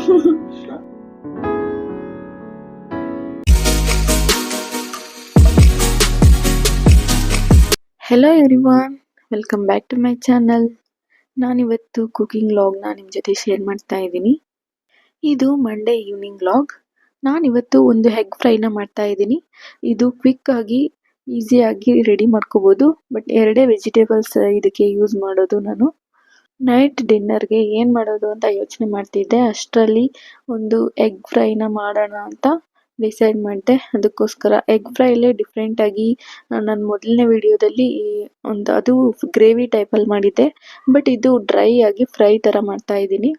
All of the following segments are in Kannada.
Hello everyone welcome back to my channel ನಾನಿವತ್ತು ಕುಕಿಂಗ್ ಲಾಗ್ನ ನಿಮ್ಮ ಜೊತೆ ಶೇರ್ ಮಾಡ್ತಾ ಇದ್ದೀನಿ. ಇದು ಮಂಡೇ ಈವ್ನಿಂಗ್ ಲಾಗ್ ನಾನಿವತ್ತು ಒಂದು ಹೆಗ್ ಫ್ರೈನ ಮಾಡ್ತಾ ಇದ್ದೀನಿ. ಇದು ಕ್ವಿಕ್ ಆಗಿ ಈಸಿಯಾಗಿ ರೆಡಿ ಮಾಡ್ಕೋಬೋದು. ಬಟ್ ಎರಡೇ ವೆಜಿಟೇಬಲ್ಸ್ ಇದಕ್ಕೆ ಯೂಸ್ ಮಾಡೋದು ನಾನು. ನೈಟ್ ಡಿನ್ನರ್ಗೆ ಏನು ಮಾಡೋದು ಅಂತ ಯೋಚನೆ ಮಾಡ್ತಿದ್ದೆ. ಅಷ್ಟರಲ್ಲಿ ಒಂದು ಎಗ್ ಫ್ರೈನ ಮಾಡೋಣ ಅಂತ ಡಿಸೈಡ್ ಮಾಡಿದೆ. ಅದಕ್ಕೋಸ್ಕರ ಎಗ್ ಫ್ರೈಲೇ ಡಿಫ್ರೆಂಟಾಗಿ ನನ್ನ ಮೊದಲನೇ ವಿಡಿಯೋದಲ್ಲಿ ಒಂದು ಅದು ಗ್ರೇವಿ ಟೈಪಲ್ಲಿ ಮಾಡಿದ್ದೆ. ಬಟ್ ಇದು ಡ್ರೈ ಆಗಿ ಫ್ರೈ ಥರ ಮಾಡ್ತಾ ಇದ್ದೀನಿ.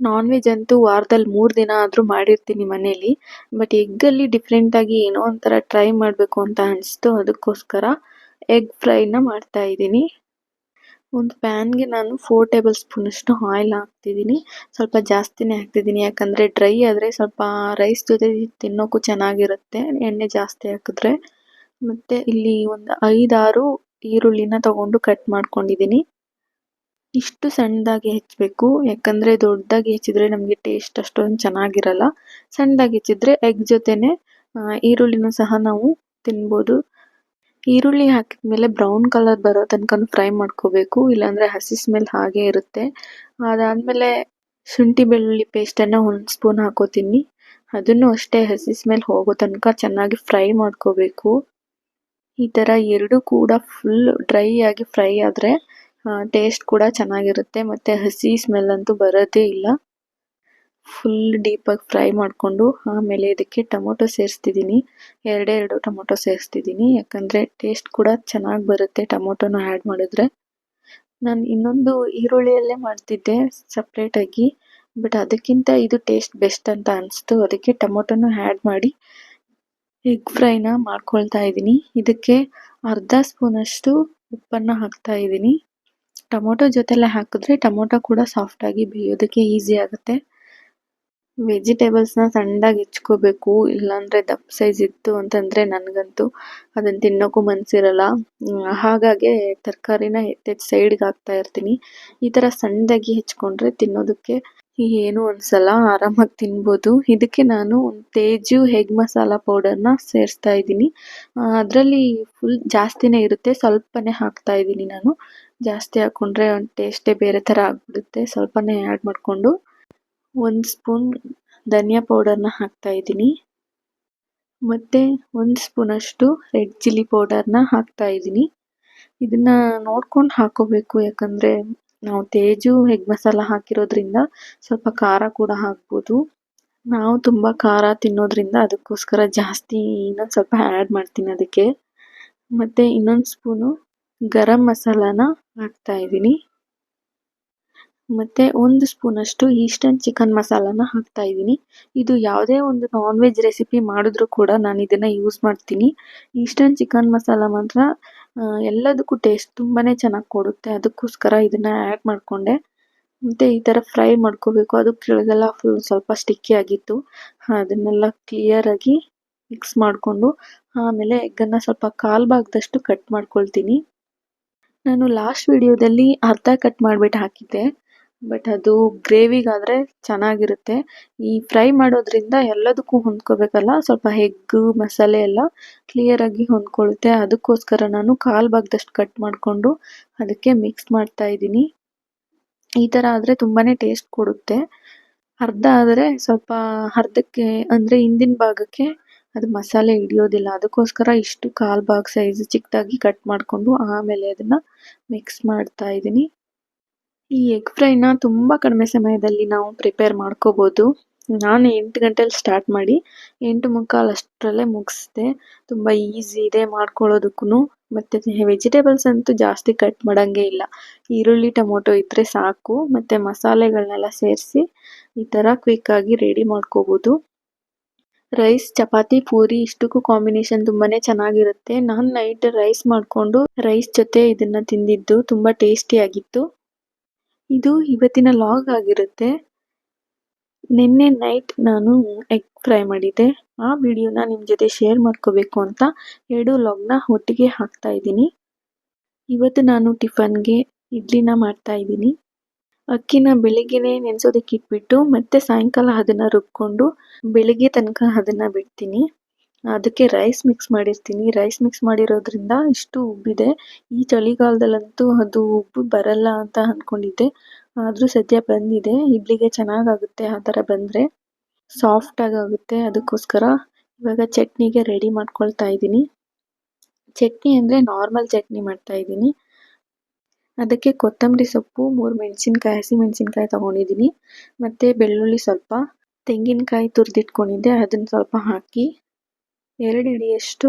ನಾನ್ ವೆಜ್ ಅಂತೂ ವಾರದಲ್ಲಿ ಮೂರು ದಿನ ಆದರೂ ಮಾಡಿರ್ತೀನಿ ಮನೇಲಿ. ಬಟ್ ಎಗ್ಗಲ್ಲಿ ಡಿಫ್ರೆಂಟಾಗಿ ಏನೋ ಒಂಥರ ಟ್ರೈ ಮಾಡಬೇಕು ಅಂತ ಅನಿಸ್ತು. ಅದಕ್ಕೋಸ್ಕರ ಎಗ್ ಫ್ರೈನ ಮಾಡ್ತಾ ಒಂದು ಪ್ಯಾನ್ಗೆ ನಾನು ಫೋರ್ ಟೇಬಲ್ ಸ್ಪೂನಷ್ಟು ಆಯಿಲ್ ಹಾಕ್ತಿದ್ದೀನಿ. ಸ್ವಲ್ಪ ಜಾಸ್ತಿನೇ ಹಾಕ್ತಿದ್ದೀನಿ. ಯಾಕಂದರೆ ಡ್ರೈ ಆದರೆ ಸ್ವಲ್ಪ ರೈಸ್ ಜೊತೆ ತಿನ್ನೋಕ್ಕೂ ಚೆನ್ನಾಗಿರುತ್ತೆ. ಎಣ್ಣೆ ಜಾಸ್ತಿ ಹಾಕಿದ್ರೆ. ಮತ್ತೆ ಇಲ್ಲಿ ಒಂದು ಐದಾರು ಈರುಳ್ಳಿನ ತಗೊಂಡು ಕಟ್ ಮಾಡ್ಕೊಂಡಿದ್ದೀನಿ. ಇಷ್ಟು ಸಣ್ಣದಾಗಿ ಹೆಚ್ಚಬೇಕು. ಯಾಕಂದರೆ ದೊಡ್ಡದಾಗಿ ಹೆಚ್ಚಿದ್ರೆ ನಮಗೆ ಟೇಸ್ಟ್ ಅಷ್ಟೊಂದು ಚೆನ್ನಾಗಿರಲ್ಲ. ಸಣ್ಣದಾಗಿ ಹೆಚ್ಚಿದ್ರೆ ಎಗ್ ಜೊತೆನೆ ಈರುಳ್ಳಿನೂ ಸಹ ನಾವು ತಿನ್ಬೋದು. ಈರುಳ್ಳಿ ಹಾಕಿದ್ಮೇಲೆ ಬ್ರೌನ್ ಕಲರ್ ಬರೋ ತನಕ ಫ್ರೈ ಮಾಡ್ಕೋಬೇಕು, ಇಲ್ಲಾಂದ್ರೆ ಹಸಿ ಸ್ಮೆಲ್ ಹಾಗೆ ಇರುತ್ತೆ. ಅದಾದ್ಮೇಲೆ ಶುಂಠಿ ಬೆಳ್ಳುಳ್ಳಿ ಪೇಸ್ಟನ್ನು ಒಂದು ಸ್ಪೂನ್ ಹಾಕೋತೀನಿ. ಅದನ್ನು ಅಷ್ಟೇ ಹಸಿ ಸ್ಮೆಲ್ ಹೋಗೋ ತನಕ ಚೆನ್ನಾಗಿ ಫ್ರೈ ಮಾಡ್ಕೋಬೇಕು. ಈ ಥರ ಎರಡು ಕೂಡ ಫುಲ್ ಡ್ರೈ ಆಗಿ ಫ್ರೈ ಆದರೆ ಟೇಸ್ಟ್ ಕೂಡ ಚೆನ್ನಾಗಿರುತ್ತೆ. ಮತ್ತು ಹಸಿ ಸ್ಮೆಲ್ ಅಂತೂ ಬರೋದೇ ಇಲ್ಲ. ಫುಲ್ ಡೀಪಾಗಿ ಫ್ರೈ ಮಾಡಿಕೊಂಡು ಆಮೇಲೆ ಇದಕ್ಕೆ ಟೊಮೊಟೊ ಸೇರಿಸ್ತಿದ್ದೀನಿ ಎರಡೆರಡು ಟೊಮೊಟೊ ಸೇರಿಸ್ತಿದ್ದೀನಿ ಯಾಕಂದರೆ ಟೇಸ್ಟ್ ಕೂಡ ಚೆನ್ನಾಗಿ ಬರುತ್ತೆ ಟೊಮೊಟೊನ ಆ್ಯಡ್ ಮಾಡಿದ್ರೆ. ನಾನು ಇನ್ನೊಂದು ಈರುಳ್ಳಿಯಲ್ಲೇ ಮಾಡ್ತಿದ್ದೆ ಸಪ್ರೇಟಾಗಿ ಬಟ್ ಅದಕ್ಕಿಂತ ಇದು ಟೇಸ್ಟ್ ಬೆಸ್ಟ್ ಅಂತ ಅನಿಸ್ತು. ಅದಕ್ಕೆ ಟೊಮೊಟೊನ ಆ್ಯಡ್ ಮಾಡಿ ಎಗ್ ಫ್ರೈನ ಮಾಡ್ಕೊಳ್ತಾ ಇದ್ದೀನಿ ಇದಕ್ಕೆ ಅರ್ಧ ಸ್ಪೂನಷ್ಟು ಉಪ್ಪನ್ನು ಹಾಕ್ತಾ ಇದ್ದೀನಿ ಟೊಮೊಟೊ ಜೊತೆಲೆ ಹಾಕಿದ್ರೆ ಟೊಮೊಟೊ ಕೂಡ ಸಾಫ್ಟಾಗಿ ಬೇಯೋದಕ್ಕೆ ಈಸಿ ಆಗುತ್ತೆ. ವೆಜಿಟೇಬಲ್ಸ್ನ ಸಣ್ಣದಾಗಿ ಹೆಚ್ಕೋಬೇಕು, ಇಲ್ಲಾಂದರೆ ದಪ್ಪ ಸೈಜ್ ಇತ್ತು ಅಂತಂದರೆ ನನಗಂತೂ ಅದನ್ನು ತಿನ್ನೋಕ್ಕೂ ಮನಸ್ಸಿರಲ್ಲ ಹಾಗಾಗಿ ತರಕಾರಿನ ಎತ್ತೆತ್ತು ಸೈಡ್ಗೆ ಹಾಕ್ತಾ ಇರ್ತೀನಿ. ಈ ಥರ ಸಣ್ಣದಾಗಿ ಹೆಚ್ಕೊಂಡ್ರೆ ತಿನ್ನೋದಕ್ಕೆ ಏನೂ ಅನಿಸಲ್ಲ, ಆರಾಮಾಗಿ ತಿನ್ಬೋದು. ಇದಕ್ಕೆ ನಾನು ತೇಜು ಹೆಗ್ ಮಸಾಲ ಪೌಡರ್ನ ಸೇರಿಸ್ತಾ ಇದ್ದೀನಿ. ಅದರಲ್ಲಿ ಫುಲ್ ಜಾಸ್ತಿನೇ ಇರುತ್ತೆ, ಸ್ವಲ್ಪನೇ ಹಾಕ್ತಾ ಇದ್ದೀನಿ ನಾನು. ಜಾಸ್ತಿ ಹಾಕ್ಕೊಂಡ್ರೆ ಒಂದು ಟೇಸ್ಟೇ ಬೇರೆ ಥರ ಆಗಿಬಿಡುತ್ತೆ. ಸ್ವಲ್ಪನೇ ಆ್ಯಡ್ ಮಾಡಿಕೊಂಡು ಒಂದು ಸ್ಪೂನ್ ಧನಿಯಾ ಪೌಡರ್ನ ಹಾಕ್ತಾ ಇದ್ದೀನಿ. ಮತ್ತು ಒಂದು ಸ್ಪೂನಷ್ಟು ರೆಡ್ ಚಿಲ್ಲಿ ಪೌಡರ್ನ ಹಾಕ್ತಾ ಇದ್ದೀನಿ. ಇದನ್ನು ನೋಡ್ಕೊಂಡು ಹಾಕೋಬೇಕು, ಯಾಕಂದರೆ ನಾವು ತೇಜು, ಎಗ್ ಮಸಾಲ ಹಾಕಿರೋದ್ರಿಂದ ಸ್ವಲ್ಪ ಖಾರ ಕೂಡ ಹಾಕ್ಬೋದು. ನಾವು ತುಂಬ ಖಾರ ತಿನ್ನೋದ್ರಿಂದ ಅದಕ್ಕೋಸ್ಕರ ಜಾಸ್ತಿ ಇನ್ನೊಂದು ಸ್ವಲ್ಪ ಆ್ಯಡ್ ಮಾಡ್ತೀನಿ ಅದಕ್ಕೆ. ಮತ್ತು ಇನ್ನೊಂದು ಸ್ಪೂನು ಗರಂ ಮಸಾಲಾನ ಹಾಕ್ತಾ ಇದ್ದೀನಿ. ಮತ್ತು ಒಂದು ಸ್ಪೂನಷ್ಟು ಈಸ್ಟರ್ನ್ ಚಿಕನ್ ಮಸಾಲಾನ ಹಾಕ್ತಾ ಇದ್ದೀನಿ. ಇದು ಯಾವುದೇ ಒಂದು ನಾನ್ ವೆಜ್ ರೆಸಿಪಿ ಮಾಡಿದ್ರೂ ಕೂಡ ನಾನು ಇದನ್ನು ಯೂಸ್ ಮಾಡ್ತೀನಿ. ಈಸ್ಟರ್ನ್ ಚಿಕನ್ ಮಸಾಲ ಮಾತ್ರ ಎಲ್ಲದಕ್ಕೂ ಟೇಸ್ಟ್ ತುಂಬಾ ಚೆನ್ನಾಗಿ ಕೊಡುತ್ತೆ. ಅದಕ್ಕೋಸ್ಕರ ಇದನ್ನು ಆ್ಯಡ್ ಮಾಡಿಕೊಂಡೆ. ಮತ್ತು ಈ ಥರ ಫ್ರೈ ಮಾಡ್ಕೋಬೇಕು. ಅದು ಕೆಳಗೆಲ್ಲ ಫುಲ್ ಸ್ವಲ್ಪ ಸ್ಟಿಕ್ಕಿ ಆಗಿತ್ತು. ಅದನ್ನೆಲ್ಲ ಕ್ಲಿಯರಾಗಿ ಮಿಕ್ಸ್ ಮಾಡಿಕೊಂಡು, ಆಮೇಲೆ ಎಗ್ಗನ್ನು ಸ್ವಲ್ಪ ಕಾಲು ಭಾಗದಷ್ಟು ಕಟ್ ಮಾಡ್ಕೊಳ್ತೀನಿ. ನಾನು ಲಾಸ್ಟ್ ವಿಡಿಯೋದಲ್ಲಿ ಅರ್ಧ ಕಟ್ ಮಾಡಿಬಿಟ್ಟು ಹಾಕಿದ್ದೆ. ಬಟ್ ಅದು ಗ್ರೇವಿಗಾದರೆ ಚೆನ್ನಾಗಿರುತ್ತೆ. ಈ ಫ್ರೈ ಮಾಡೋದ್ರಿಂದ ಎಲ್ಲದಕ್ಕೂ ಹೊಂದ್ಕೋಬೇಕಲ್ಲ, ಸ್ವಲ್ಪ ಹೆಗ್ಗು ಮಸಾಲೆ ಎಲ್ಲ ಕ್ಲಿಯರಾಗಿ ಹೊಂದ್ಕೊಳ್ಳುತ್ತೆ ಅದಕ್ಕೋಸ್ಕರ ನಾನು ಕಾಲು ಭಾಗದಷ್ಟು ಕಟ್ ಮಾಡಿಕೊಂಡು ಅದಕ್ಕೆ ಮಿಕ್ಸ್ ಮಾಡ್ತಾ ಇದ್ದೀನಿ. ಈ ಥರ ಆದರೆ ತುಂಬಾ ಟೇಸ್ಟ್ ಕೊಡುತ್ತೆ. ಅರ್ಧ ಆದರೆ ಸ್ವಲ್ಪ ಅರ್ಧಕ್ಕೆ ಅಂದರೆ ಹಿಂದಿನ ಭಾಗಕ್ಕೆ ಅದು ಮಸಾಲೆ ಹಿಡಿಯೋದಿಲ್ಲ. ಅದಕ್ಕೋಸ್ಕರ ಇಷ್ಟು ಕಾಲು ಭಾಗ ಸೈಜ್ ಚಿಕ್ಕದಾಗಿ ಕಟ್ ಮಾಡಿಕೊಂಡು ಆಮೇಲೆ ಅದನ್ನು ಮಿಕ್ಸ್ ಮಾಡ್ತಾ ಇದ್ದೀನಿ. ಈ ಎಗ್ ಫ್ರೈನ ತುಂಬ ಕಡಿಮೆ ಸಮಯದಲ್ಲಿ ನಾವು ಪ್ರಿಪೇರ್ ಮಾಡ್ಕೋಬೋದು. ನಾನು ಎಂಟು ಗಂಟೆಲಿ ಸ್ಟಾರ್ಟ್ ಮಾಡಿ ಎಂಟು ಮುಕ್ಕಾಲು ಅಷ್ಟರಲ್ಲೇ ಮುಗಿಸ್ದೆ. ತುಂಬ ಈಸಿ ಇದೆ ಮಾಡ್ಕೊಳ್ಳೋದಕ್ಕೂ ಮತ್ತು ವೆಜಿಟೇಬಲ್ಸ್ ಅಂತೂ ಜಾಸ್ತಿ ಕಟ್ ಮಾಡೋಂಗೇ ಇಲ್ಲ. ಈರುಳ್ಳಿ, ಟೊಮೊಟೊ ಇದ್ದರೆ ಸಾಕು. ಮತ್ತು ಮಸಾಲೆಗಳನ್ನೆಲ್ಲ ಸೇರಿಸಿ ಈ ಥರ ಕ್ವಿಕ್ಕಾಗಿ ರೆಡಿ ಮಾಡ್ಕೋಬೋದು. ರೈಸ್ ಚಪಾತಿ, ಪೂರಿ ಇಷ್ಟಕ್ಕೂ ಕಾಂಬಿನೇಷನ್ ತುಂಬಾ ಚೆನ್ನಾಗಿರುತ್ತೆ. ನಾನು ನೈಟ್ ರೈಸ್ ಮಾಡಿಕೊಂಡು ರೈಸ್ ಜೊತೆ ಇದನ್ನು ತಿಂದಿದ್ದು ತುಂಬ ಟೇಸ್ಟಿಯಾಗಿತ್ತು ಇದು ಇವತ್ತಿನ ಲಾಗ್ ಆಗಿರುತ್ತೆ. ನಿನ್ನೆ ನೈಟ್ ನಾನು ಎಗ್ ಫ್ರೈ ಮಾಡಿದ್ದೆ. ಆ ವಿಡಿಯೋನ ನಿಮ್ಮ ಜೊತೆ ಶೇರ್ ಮಾಡ್ಕೋಬೇಕು ಅಂತ ಎರಡು ಲಾಗ್ನ ಒಟ್ಟಿಗೆ ಹಾಕ್ತಾ ಇದ್ದೀನಿ. ಇವತ್ತು ನಾನು ಟಿಫನ್ಗೆ ಇಡ್ಲಿನ ಮಾಡ್ತಾ ಇದ್ದೀನಿ. ಅಕ್ಕಿನ ಬೆಳಿಗ್ಗೆ ನೆನೆಸೋದಕ್ಕೆ ಇಟ್ಬಿಟ್ಟು ಮತ್ತೆ ಸಾಯಂಕಾಲ ಅದನ್ನು ರುಬ್ಕೊಂಡು ಬೆಳಿಗ್ಗೆ ತನಕ ಅದನ್ನ ಬಿಡ್ತೀನಿ. ಅದಕ್ಕೆ ರೈಸ್ ಮಿಕ್ಸ್ ಮಾಡಿರ್ತೀನಿ. ರೈಸ್ ಮಿಕ್ಸ್ ಮಾಡಿರೋದ್ರಿಂದ ಇಷ್ಟು ಉಬ್ಬಿದೆ. ಈ ಚಳಿಗಾಲದಲ್ಲಂತೂ ಅದು ಉಬ್ಬು ಬರಲ್ಲ ಅಂತ ಅಂದ್ಕೊಂಡಿದ್ದೆ ಆದರೂ ಸದ್ಯ ಬಂದಿದೆ. ಇಡ್ಲಿಗೆ ಚೆನ್ನಾಗಾಗುತ್ತೆ ಆ ಥರ ಬಂದರೆ. ಸಾಫ್ಟ್ ಆಗುತ್ತೆ ಅದಕ್ಕೋಸ್ಕರ. ಇವಾಗ ಚಟ್ನಿಗೆ ರೆಡಿ ಮಾಡ್ಕೊಳ್ತಾ ಇದ್ದೀನಿ. ಚಟ್ನಿ ಅಂದರೆ ನಾರ್ಮಲ್ ಚಟ್ನಿ ಮಾಡ್ತಾ ಇದ್ದೀನಿ. ಅದಕ್ಕೆ ಕೊತ್ತಂಬರಿ ಸೊಪ್ಪು, ಮೂರು ಮೆಣಸಿನ್ಕಾಯಿ, ಹಸಿ ಮೆಣಸಿನ್ಕಾಯಿ ತಗೊಂಡಿದ್ದೀನಿ. ಮತ್ತು ಬೆಳ್ಳುಳ್ಳಿ ಸ್ವಲ್ಪ. ತೆಂಗಿನಕಾಯಿ ತುರಿದಿಟ್ಕೊಂಡಿದ್ದೆ. ಅದನ್ನು ಸ್ವಲ್ಪ ಹಾಕಿ. ಎರಡು ಹಿಡಿಯಷ್ಟು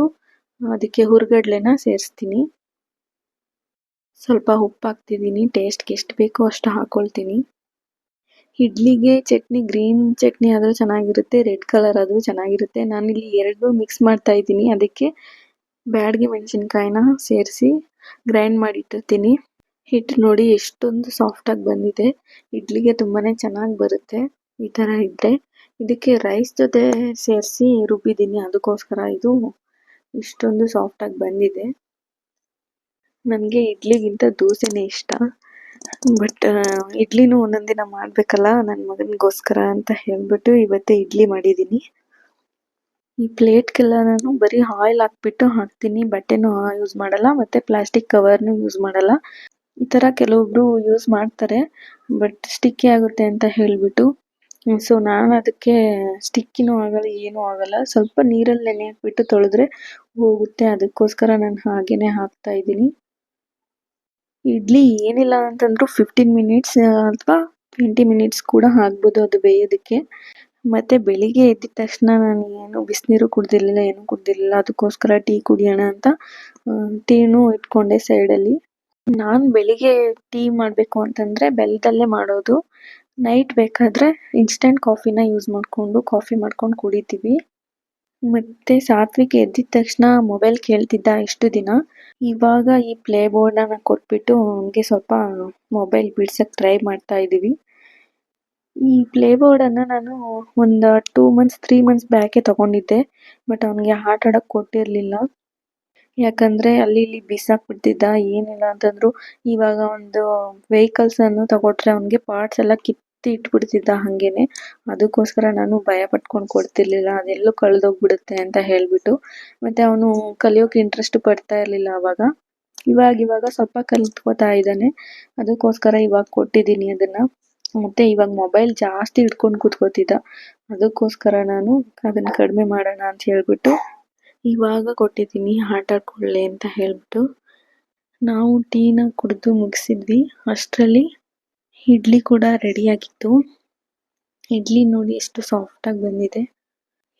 ಅದಕ್ಕೆ ಹುರ್ಗಡ್ಲೆನ ಸೇರಿಸ್ತೀನಿ. ಸ್ವಲ್ಪ ಉಪ್ಪು ಹಾಕ್ತಿದ್ದೀನಿ ಟೇಸ್ಟ್ಗೆ ಎಷ್ಟು ಬೇಕೋ ಅಷ್ಟು ಹಾಕ್ಕೊಳ್ತೀನಿ ಇಡ್ಲಿಗೆ ಚಟ್ನಿ, ಗ್ರೀನ್ ಚಟ್ನಿ ಆದರೂ ಚೆನ್ನಾಗಿರುತ್ತೆ, ರೆಡ್ ಕಲರ್ ಆದರೂ ಚೆನ್ನಾಗಿರುತ್ತೆ. ನಾನಿಲ್ಲಿ ಎರಡು ಮಿಕ್ಸ್ ಮಾಡ್ತಾ ಇದ್ದೀನಿ. ಅದಕ್ಕೆ ಬ್ಯಾಡ್ಗೆ ಮೆಣಸಿನ್ಕಾಯಿನ ಸೇರಿಸಿ ಗ್ರೈಂಡ್ ಮಾಡಿಟ್ಟಿರ್ತೀನಿ. ಹಿಟ್ಟು ನೋಡಿ ಎಷ್ಟೊಂದು ಸಾಫ್ಟಾಗಿ ಬಂದಿದೆ. ಇಡ್ಲಿಗೆ ತುಂಬಾ ಚೆನ್ನಾಗಿ ಬರುತ್ತೆ. ಈ ಥರ ಇದ್ದರೆ ಇದಕ್ಕೆ ರೈಸ್ ಜೊತೆ ಸೇರಿಸಿ ರುಬ್ಬಿದ್ದೀನಿ. ಅದಕ್ಕೋಸ್ಕರ ಇದು ಇಷ್ಟೊಂದು ಸಾಫ್ಟಾಗಿ ಬಂದಿದೆ. ನನಗೆ ಇಡ್ಲಿಗಿಂತ ದೋಸೆನೇ ಇಷ್ಟ. ಬಟ್ ಇಡ್ಲಿನೂ ಒಂದೊಂದು ದಿನ ಮಾಡಬೇಕಲ್ಲ ನನ್ನ ಮಗನಿಗೋಸ್ಕರ ಅಂತ ಹೇಳ್ಬಿಟ್ಟು ಇವತ್ತೇ ಇಡ್ಲಿ ಮಾಡಿದ್ದೀನಿ ಈ ಪ್ಲೇಟ್ಗೆಲ್ಲ ನಾನು ಬರೀ ಆಯಿಲ್ ಹಾಕ್ಬಿಟ್ಟು ಹಾಕ್ತೀನಿ. ಬಟ್ಟೆನೂ ಯೂಸ್ ಮಾಡಲ್ಲ, ಮತ್ತೆ ಪ್ಲಾಸ್ಟಿಕ್ ಕವರ್ನು ಯೂಸ್ ಮಾಡಲ್ಲ. ಈ ಥರ ಕೆಲವೊಬ್ರು ಯೂಸ್ ಮಾಡ್ತಾರೆ ಬಟ್ ಸ್ಟಿಕ್ಕಿ ಆಗುತ್ತೆ ಅಂತ ಹೇಳ್ಬಿಟ್ಟು ಸೊ ನಾನು ಅದಕ್ಕೆ ಸ್ಟಿಕ್ಕಿನೂ ಆಗಲ್ಲ, ಏನೂ ಆಗಲ್ಲ. ಸ್ವಲ್ಪ ನೀರಲ್ಲಿ ನೆನೆ ಹಾಕ್ಬಿಟ್ಟು ತೊಳೆದ್ರೆ ಹೋಗುತ್ತೆ. ಅದಕ್ಕೋಸ್ಕರ ನಾನು ಹಾಗೇನೆ ಹಾಕ್ತಾ ಇದ್ದೀನಿ. ಇಡ್ಲಿ ಏನಿಲ್ಲ ಅಂತಂದ್ರೂ ಫಿಫ್ಟೀನ್ ಮಿನಿಟ್ಸ್ ಅಥವಾ ಟ್ವೆಂಟಿ ಮಿನಿಟ್ಸ್ ಕೂಡ ಆಗ್ಬೋದು ಅದು ಬೇಯೋದಕ್ಕೆ. ಮತ್ತೆ ಬೆಳಿಗ್ಗೆ ಎದ್ದಿದ ತಕ್ಷಣ ನಾನು ಏನು ಬಿಸಿನೀರು ಕುಡ್ದಿರ್ಲಿಲ್ಲ, ಏನು ಕುಡ್ದಿರ್ಲಿಲ್ಲ. ಅದಕ್ಕೋಸ್ಕರ ಟೀ ಕುಡಿಯೋಣ ಅಂತ ಟೀನೂ ಇಟ್ಕೊಂಡೆ ಸೈಡಲ್ಲಿ ನಾನು ಬೆಳಿಗ್ಗೆ ಟೀ ಮಾಡಬೇಕು ಅಂತಂದ್ರೆ ಬೆಲ್ಲದಲ್ಲೇ ಮಾಡೋದು. ನೈಟ್ ಬೇಕಾದ್ರೆ ಇನ್ಸ್ಟೆಂಟ್ ಕಾಫಿನ ಯೂಸ್ ಮಾಡಿಕೊಂಡು ಕಾಫಿ ಮಾಡ್ಕೊಂಡು ಕುಡಿತೀವಿ. ಮತ್ತೆ ಸಾತ್ವಿಕ್ ಎದ್ದಿದ ತಕ್ಷಣ ಮೊಬೈಲ್ ಕೇಳ್ತಿದ್ದ ಇಷ್ಟು ದಿನ. ಇವಾಗ ಈ ಪ್ಲೇ ಬೋರ್ಡ್ನ ಕೊಟ್ಬಿಟ್ಟು ಅವನಿಗೆ ಸ್ವಲ್ಪ ಮೊಬೈಲ್ ಬಿಡ್ಸಕ್ಕೆ ಟ್ರೈ ಮಾಡ್ತಾ ಇದ್ದೀವಿ ಈ ಪ್ಲೇ ಬೋರ್ಡನ್ನು ನಾನು ಒಂದು ಟೂ ಮಂತ್ಸ್ ತ್ರೀ ಮಂತ್ಸ್ ಬ್ಯಾಕೆ ತಗೊಂಡಿದ್ದೆ. ಬಟ್ ಅವನಿಗೆ ಆಟ ಆಡೋಕ್ಕೆ ಕೊಟ್ಟಿರಲಿಲ್ಲ. ಯಾಕಂದರೆ ಅಲ್ಲಿ ಇಲ್ಲಿ ಬಿಸಾಕ್ಬಿಡ್ತಿದ್ದ, ಏನಿಲ್ಲ ಅಂತಂದ್ರು ಇವಾಗ ಒಂದು ವೆಹಿಕಲ್ಸನ್ನು ತಗೊಟ್ರೆ ಅವನಿಗೆ ಪಾರ್ಟ್ಸ್ ಎಲ್ಲ ಇಟ್ಬಿಡ್ತಿದ್ದ ಹಂಗೇನೆ. ಅದಕ್ಕೋಸ್ಕರ ನಾನು ಭಯ ಪಟ್ಕೊಂಡು ಕೊಡ್ತಿರ್ಲಿಲ್ಲ. ಅದೆಲ್ಲೂ ಕಳೆದೋಗ್ಬಿಡುತ್ತೆ ಅಂತ ಹೇಳ್ಬಿಟ್ಟು. ಮತ್ತೆ ಅವನು ಕಲಿಯೋಕೆ ಇಂಟ್ರೆಸ್ಟ್ ಪಡ್ತಾ ಇರಲಿಲ್ಲ ಅವಾಗ. ಇವಾಗ ಇವಾಗ ಸ್ವಲ್ಪ ಕಲ್ತ್ಕೋತಾ ಇದ್ದಾನೆ. ಅದಕ್ಕೋಸ್ಕರ ಇವಾಗ ಕೊಟ್ಟಿದ್ದೀನಿ ಅದನ್ನು. ಮತ್ತೆ ಇವಾಗ ಮೊಬೈಲ್ ಜಾಸ್ತಿ ಇಟ್ಕೊಂಡು ಕೂತ್ಕೋತಿದ್ದ. ಅದಕ್ಕೋಸ್ಕರ ನಾನು ಅದನ್ನು ಕಡಿಮೆ ಮಾಡೋಣ ಅಂತ ಹೇಳ್ಬಿಟ್ಟು ಇವಾಗ ಕೊಟ್ಟಿದ್ದೀನಿ. ಆಟ ಆಡ್ಕೊಳ್ಳಿ ಅಂತ ಹೇಳ್ಬಿಟ್ಟು. ನಾವು ಟೀನ ಕುಡಿದು ಮುಗಿಸಿದ್ವಿ. ಅಷ್ಟರಲ್ಲಿ ಇಡ್ಲಿ ಕೂಡ ರೆಡಿಯಾಗಿತ್ತು ಇಡ್ಲಿ ನೋಡಿ ಎಷ್ಟು ಸಾಫ್ಟಾಗಿ ಬಂದಿದೆ.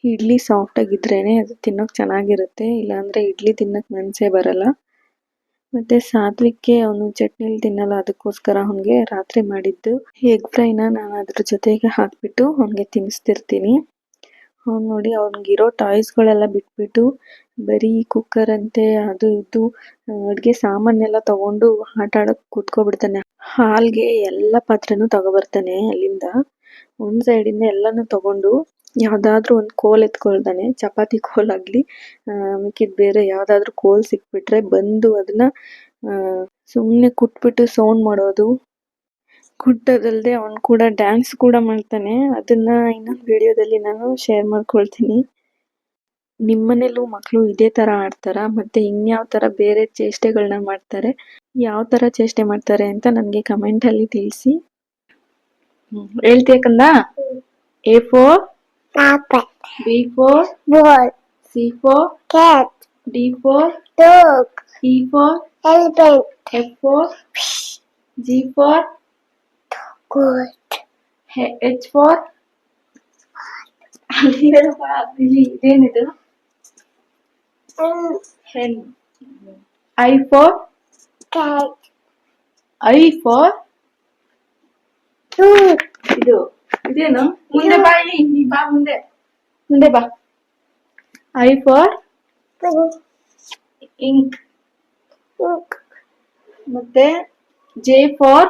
ಇಡ್ಲಿ ಸಾಫ್ಟ್ ಆಗಿದ್ರೇನೆ ಅದು ತಿನ್ನೋಕೆ ಚೆನ್ನಾಗಿರುತ್ತೆ. ಇಲ್ಲಾಂದ್ರೆ ಇಡ್ಲಿ ತಿನ್ನಕ್ ಮನಸ್ಸೇ ಬರಲ್ಲ. ಮತ್ತೆ ಸಾತ್ವಿಕ್ಗೆ ಅವನು ಚಟ್ನಿಲಿ ತಿನ್ನಲ್ಲ, ಅದಕ್ಕೋಸ್ಕರ ಅವನಿಗೆ ರಾತ್ರಿ ಮಾಡಿದ್ದು. ಎಗ್ ಫ್ರೈನ ನಾನು ಅದ್ರ ಜೊತೆಗೆ ಹಾಕ್ಬಿಟ್ಟು ಅವನಿಗೆ ತಿನ್ನಿಸ್ತಿರ್ತೀನಿ ಅವ್ನು ನೋಡಿ ಅವ್ನಿಗಿರೋ ಟಾಯ್ಸ್ಗಳೆಲ್ಲ ಬಿಟ್ಬಿಟ್ಟು ಬರೀ ಕುಕ್ಕರ್ ಅಂತೆ ಅದು ಇದು ಅಡುಗೆ ಸಾಮಾನೆಲ್ಲ ತಗೊಂಡು ಆಟ ಆಡೋಕೆ ಕೂತ್ಕೊಬಿಡ್ತಾನೆ. ಹಾಲ್ಗೆ ಎಲ್ಲ ಪಾತ್ರೆನೂ ತಗೊಬರ್ತಾನೆ ಅಲ್ಲಿಂದ. ಒಂದು ಸೈಡಿಂದ ಎಲ್ಲಾನು ತಗೊಂಡು ಯಾವುದಾದ್ರೂ ಒಂದು ಕೋಲ್ ಎತ್ಕೊಳ್ತಾನೆ, ಚಪಾತಿ ಕೋಲ್ ಆಗಲಿ ಮಿಕ್ಕಿದ ಬೇರೆ ಯಾವುದಾದ್ರೂ ಕೋಲ್ ಸಿಕ್ಬಿಟ್ರೆ ಬಂದು ಅದನ್ನ ಸುಮ್ಮನೆ ಕುಟ್ಬಿಟ್ಟು ಸೌಂಡ್ ಮಾಡೋದು ಕುಟ್ಟೋದಲ್ಲದೆ ಅವನು ಕೂಡ ಡ್ಯಾನ್ಸ್ ಕೂಡ ಮಾಡ್ತಾನೆ. ಅದನ್ನ ಇನ್ನೊಂದು ವಿಡಿಯೋದಲ್ಲಿ ನಾನು ಶೇರ್ ಮಾಡ್ಕೊಳ್ತೀನಿ. ನಿಮ್ಮನೇಲೂ ಮಕ್ಕಳು ಇದೇ ತರ ಆಡ್ತಾರಾ? ಮತ್ತೆ ಇನ್ಯಾವ ತರ ಬೇರೆ ಚೇಷ್ಟೆಗಳನ್ನ ಮಾಡ್ತಾರೆ? ಯಾವ ತರ ಚೇಷ್ಟೆ ಮಾಡ್ತಾರೆ ಅಂತ ನನಗೆ ಕಮೆಂಟಲ್ಲಿ ತಿಳಿಸಿ. ಹೇಳ್ತೀಯ ಕಂದ? A for Apple, ball, C for cat, for dog, F for G for goat, H for ಅಲ್ಲಿ ಹೇಳಪ್ಪ ಇಲ್ಲಿ ಇದೇನಿದು and hen I for cat, I for two, ಇದು ಇದೇನು ಮುಂದೆ ಬಾ ಇಲ್ಲಿ ನೀ ಬಾ ಮುಂದೆ ಮುಂದೆ ಬಾ I for two, ink pink, ಮತ್ತೆ J for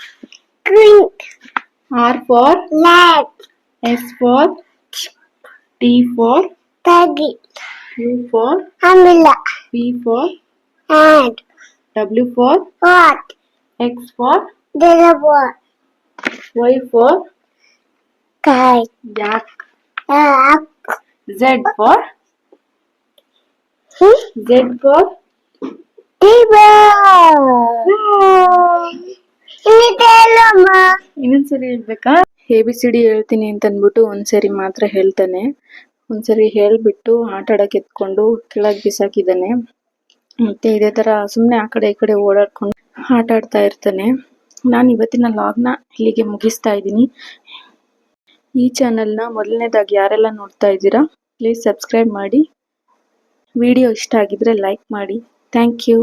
drink. R for leg, S for T for teddy. U for umbrella. V for hand. W for what? X for deliver. Y for kite. Yak. Yak. Z for? Hmm? Z for table. No. ಇನ್ನೊಂದ್ಸರಿ ಹೇಳ್ಬೇಕಾ? ಎ, ಬಿ, ಸಿ, ಡಿ ಹೇಳ್ತೀನಿ ಅಂತ ಅಂದ್ಬಿಟ್ಟು ಒಂದ್ಸರಿ ಮಾತ್ರ ಹೇಳ್ತಾನೆ. ಒಂದ್ಸರಿ ಹೇಳ್ಬಿಟ್ಟು ಆಟ ಆಡಕ್ಕೆ ಎತ್ಕೊಂಡು ಕೆಳಗ್ ಬಿಸಾಕಿದ್ದಾನೆ. ಮತ್ತೆ ಇದೇ ತರ ಸುಮ್ಮನೆ ಆ ಕಡೆ ಈ ಕಡೆ ಓಡಾಡ್ಕೊಂಡು ಆಟ ಆಡ್ತಾ ಇರ್ತಾನೆ. ನಾನು ಇವತ್ತಿನ ಲಾಗ್ನ ಇಲ್ಲಿಗೆ ಮುಗಿಸ್ತಾ ಇದ್ದೀನಿ. ಈ ಚಾನಲ್ನ ಮೊದಲನೇದಾಗಿ ಯಾರೆಲ್ಲ ನೋಡ್ತಾ ಇದ್ದೀರಾ ಪ್ಲೀಸ್ ಸಬ್ಸ್ಕ್ರೈಬ್ ಮಾಡಿ. ವಿಡಿಯೋ ಇಷ್ಟ ಆಗಿದ್ರೆ ಲೈಕ್ ಮಾಡಿ. Thank you